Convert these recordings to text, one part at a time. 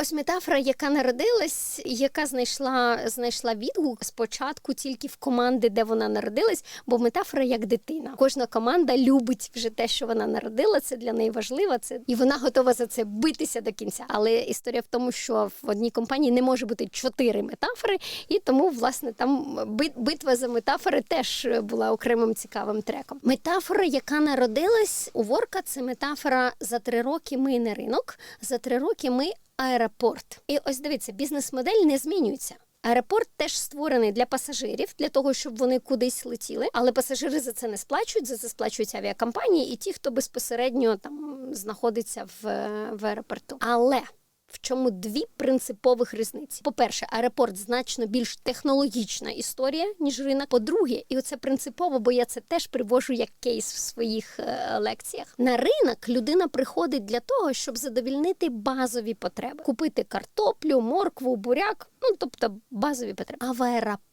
Ось метафора, яка народилась, яка знайшла, знайшла відгук спочатку тільки в команди, де вона народилась, бо метафора як дитина. Кожна команда любить вже те, що вона народила. Це для неї важливо. Це і вона готова за це битися до кінця. Але історія в тому, що в одній компанії не може бути чотири метафори, і тому власне там бит- битва за метафори теж була окремим цікавим треком. Метафора, яка народилась у Ворка, це метафора за три роки ми не ринок, за три роки ми аеропорт. І ось дивіться, бізнес-модель не змінюється. Аеропорт теж створений для пасажирів, для того, щоб вони кудись летіли, але пасажири за це не сплачують, за це сплачують авіакомпанії і ті, хто безпосередньо там знаходиться в, в аеропорту. Але в чому дві принципових різниці? По-перше, аеропорт значно більш технологічна історія, ніж ринок. По-друге, і оце принципово, бо я це теж привожу як кейс в своїх е, лекціях. На ринок людина приходить для того, щоб задовільнити базові потреби: купити картоплю, моркву, буряк, ну тобто базові потреби. А в аеропорт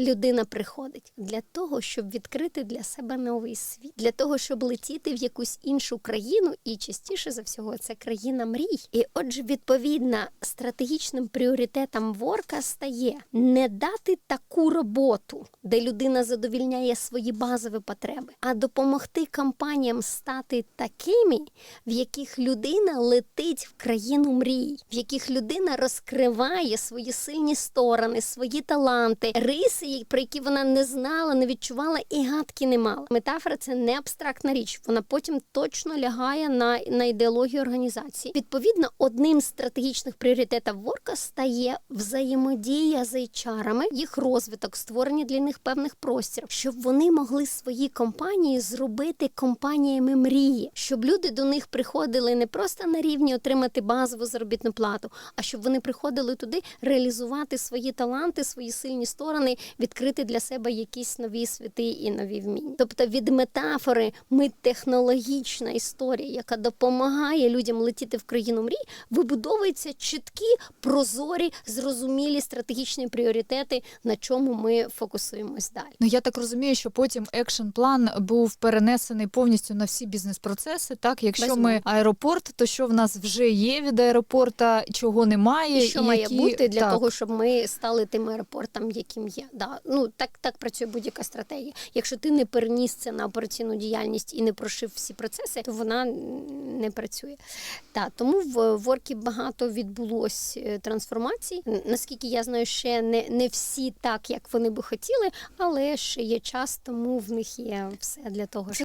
людина приходить для того, щоб відкрити для себе новий світ, для того, щоб летіти в якусь іншу країну, і частіше за всього це країна мрій. І отже, відповідно, стратегічним пріоритетом ворка стає не дати таку роботу, де людина задовільняє свої базові потреби, а допомогти компаніям стати такими, в яких людина летить в країну мрій, в яких людина розкриває свої сильні сторони, свої таланти, риси, про які вона не знала, не відчувала і гадки не мала. Метафора це не абстрактна річ. Вона потім точно лягає на, на ідеологію організації. Відповідно, одним з стратегічних пріоритетів ворка стає взаємодія з HR-ами, їх розвиток, створення для них певних простірів, щоб вони могли свої компанії зробити компаніями мрії, щоб люди до них приходили не просто на рівні отримати базову заробітну плату, а щоб вони приходили туди реалізувати свої таланти, свої сильні сторони, відкрити для себе якісь нові світи і нові вміння. Тобто від метафори ми технологічна історія, яка допомагає людям летіти в країну мрій, вибудовуються чіткі, прозорі, зрозумілі стратегічні пріоритети, на чому ми фокусуємось далі. Ну я так розумію, що потім екшн план був перенесений повністю на всі бізнес-процеси. Так, якщо Безумовно. ми аеропорт, то що в нас вже є від аеропорта, чого немає, І що має які- бути для так. того, щоб ми стали тим аеропортом, яким є. Да. Ну так, так працює будь-яка стратегія. Якщо ти не переніс це на операційну діяльність і не прошив всі процеси, то вона не працює. Да, тому в Воркі багато відбулось е, трансформацій. Наскільки я знаю, ще не, не всі так, як вони би хотіли, але ще є час, тому в них є все для того, щоб